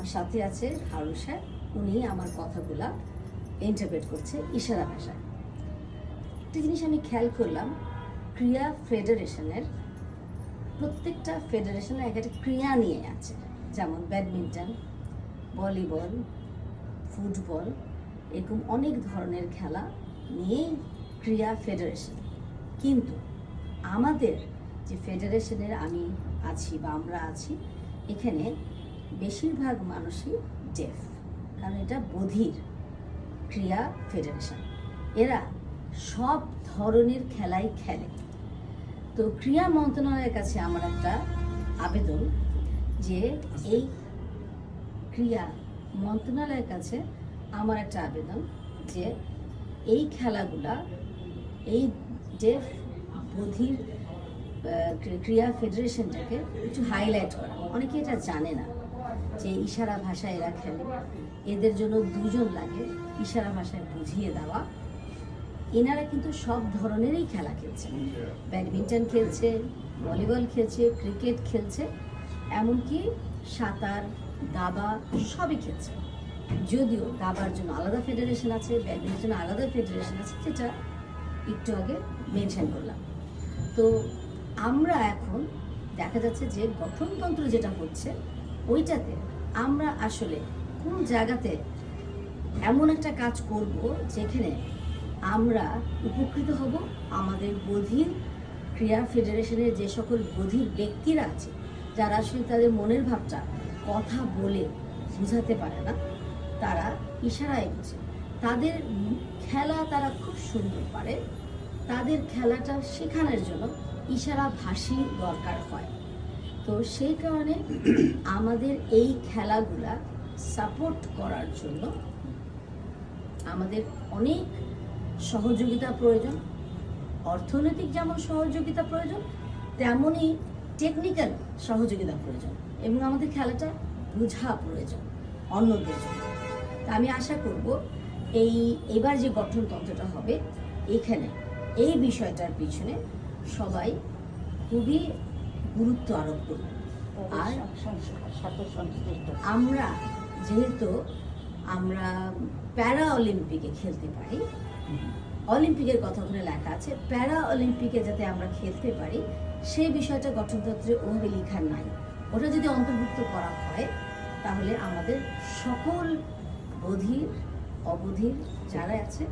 আমার সাথে আছে হারুন সাহেব। উনি আমার কথাগুলা ইন্টারপ্রেট করছে ইশারা ভাষায়। একটা জিনিস আমি খেয়াল করলাম, ক্রিয়া ফেডারেশনের প্রত্যেকটা ফেডারেশনের এক একটা ক্রিয়া নিয়ে আছে। যেমন ব্যাডমিন্টন, ভলিবল, ফুটবল, এরকম অনেক ধরনের খেলা নিয়েই ক্রিয়া ফেডারেশন কিন্তু আমাদের যে ফেডারেশনের আমি আছি বা আমরা আছি, এখানে বেশিরভাগ মানুষই ডেফ, কারণ এটা বধির ক্রিয়া ফেডারেশন। এরা সব ধরনের খেলাই খেলে। তো ক্রিয়া মন্ত্রণালয়ের কাছে আমার একটা আবেদন যে এই ক্রিয়া মন্ত্রণালয়ের কাছে আমার একটা আবেদন যে এই খেলাগুলা, এই ডেফ, বধির ক্রিয়া ফেডারেশনটাকে একটু হাইলাইট করা। অনেকে এটা জানে না। যে ইশারা ভাষায় এরা খেলে এদের জন্য দুজন লাগে ইশারা ভাষায় বুঝিয়ে দেওয়া। এনারা কিন্তু সব ধরনেরই খেলা খেলছে ব্যাডমিন্টন খেলছে, ভলিবল খেলছে, ক্রিকেট খেলছে, এমনকি সাঁতার, দাবা সবই খেলছে। যদিও দাবার জন্য আলাদা ফেডারেশন আছে, ব্যাডমিন্টনের জন্য আলাদা ফেডারেশন আছে, যেটা একটু আগে মেনশন করলাম। তো আমরা এখন দেখা যাচ্ছে যে গঠনতন্ত্র যেটা হচ্ছে, ওইটাতে আমরা আসলে কোন জায়গাতে এমন একটা কাজ করব যেখানে আমরা উপকৃত হব আমাদের বধির ক্রিয়া ফেডারেশনের যে সকল বধির ব্যক্তিরা আছে, যারা আসলে তাদের মনের ভাবটা কথা বলে বোঝাতে পারে না, তারা ইশারায় বোঝে তাদের খেলা তারা খুব সুন্দর পারে। তাদের খেলাটা শেখানোর জন্য ইশারা ভাষী দরকার হয়। তো সেই কারণে আমাদের এই খেলাগুলা সাপোর্ট করার জন্য আমাদের অনেক সহযোগিতা প্রয়োজন। অর্থনৈতিক যেমন সহযোগিতা প্রয়োজন, তেমনই টেকনিক্যাল সহযোগিতা প্রয়োজন এবং আমাদের খেলাটা বোঝা প্রয়োজন অন্যদের জন্য। তা আমি আশা করব এই এবার যে গঠনতন্ত্রটা হবে, এখানে এই বিষয়টার পিছনে সবাই খুবই গুরুত্ব আরোপ করবে আর আমরা যেহেতু আমরা প্যারা অলিম্পিকে খেলতে পারি অলিম্পিকের কথা ওখানে লেখা আছে প্যারা অলিম্পিকে যাতে আমরা খেলতে পারি সেই বিষয়টা গঠনতন্ত্রে ওভাবে লেখা নাই। ওটা যদি অন্তর্ভুক্ত করা হয় তাহলে আমাদের সকল বধির অবধির যারা আছে